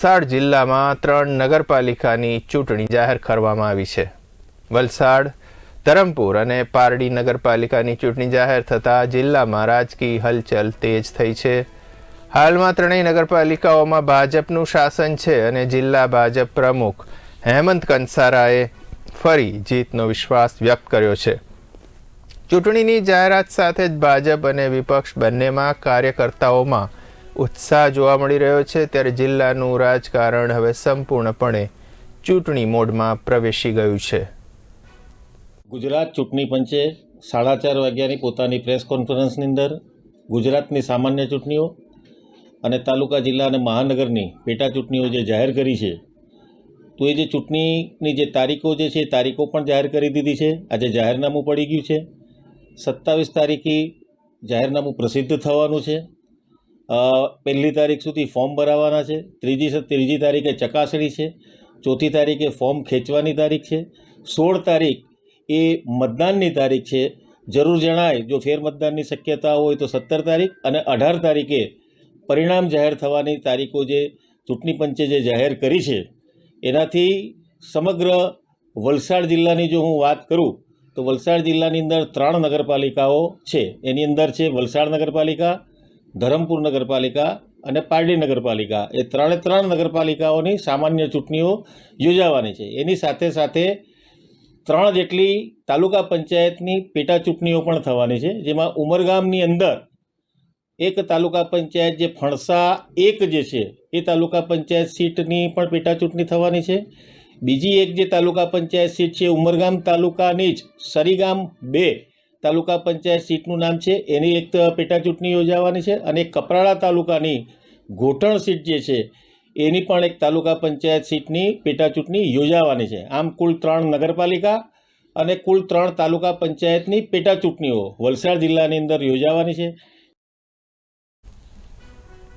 વલસાડ જિલ્લામાં ત્રણ નગરપાલિકાની ચૂંટણી જાહેર કરવામાં આવી છે. વલસાડ, ધરમપુર અને પારડી નગરપાલિકાની ચૂંટણી જાહેર થતાં જિલ્લામાં રાજકીય હલચલ તેજ થઈ છે. હાલમાં ત્રણેય નગરપાલિકાઓમાં ભાજપનું શાસન છે અને જિલ્લા ભાજપ પ્રમુખ હેમંત કંસારાએ ફરી જીતનો વિશ્વાસ વ્યક્ત કર્યો છે. ચૂંટણીની જાહેરાત સાથે જ ભાજપ અને વિપક્ષ બંનેમાં કાર્યકર્તાઓમાં ઉત્સાહ જોવા મળી રહ્યો છે, ત્યારે જિલ્લાનું રાજકારણ હવે સંપૂર્ણપણે ચૂંટણી મોડમાં પ્રવેશી ગયું છે. ગુજરાત ચૂંટણી પંચે સાડા ચાર વાગ્યાની પોતાની પ્રેસ કોન્ફરન્સની અંદર ગુજરાતની સામાન્ય ચૂંટણીઓ અને તાલુકા, જિલ્લા અને મહાનગરની પેટા ચૂંટણીઓ જે જાહેર કરી છે, તો એ જે ચૂંટણીની જે તારીખો જે છે એ તારીખો પણ જાહેર કરી દીધી છે. આજે જાહેરનામું પડી ગયું છે. સત્તાવીસ તારીખે જાહેરનામું પ્રસિદ્ધ થવાનું છે. પહેલી તારીખ સુધી ફોર્મ ભરાવાના છે. ત્રીજી ત્રીજી તારીખે ચકાસણી છે. ચોથી તારીખે ફોર્મ ખેંચવાની તારીખ છે. સોળ તારીખ એ મતદાનની તારીખ છે. જરૂર જણાય, જો ફેરમતદાનની શક્યતા હોય તો સત્તર તારીખ અને અઢાર તારીખે પરિણામ જાહેર થવાની તારીખો જે ચૂંટણી પંચે જે જાહેર કરી છે, એનાથી સમગ્ર વલસાડ જિલ્લાની જો હું વાત કરું, તો વલસાડ જિલ્લાની અંદર ત્રણ નગરપાલિકાઓ છે. એની અંદર છે વલસાડ નગરપાલિકા ધરમપુર નગરપાલિકા અને પારડી નગરપાલિકા. એ ત્રણે ત્રણ નગરપાલિકાઓની સામાન્ય ચૂંટણીઓ યોજાવાની છે. એની સાથે સાથે ત્રણ જેટલી તાલુકા પંચાયતની પેટા ચૂંટણીઓ પણ થવાની છે. જેમાં ઉમરગામની અંદર એક તાલુકા પંચાયત જે ફણસા એક જે છે, એ તાલુકા પંચાયત સીટની પણ પેટા ચૂંટણી થવાની છે. બીજી એક જે તાલુકા પંચાયત સીટ છે ઉમરગામ તાલુકાની જ સરીગામ બે તાલુકા પંચાયત સીટનું નામ છે. એની એક પેટા ચૂંટણી યોજાવાની છે અને કપરાળા તાલુકાની ઘોટણ સીટ જે છે, એની પણ એક તાલુકા પંચાયત સીટની પેટા ચૂંટણી યોજાવાની છે. આમ કુલ ત્રણ નગરપાલિકા અને કુલ ત્રણ તાલુકા પંચાયતની પેટા ચૂંટણીઓ વલસાડ જિલ્લાની અંદર યોજાવાની છે.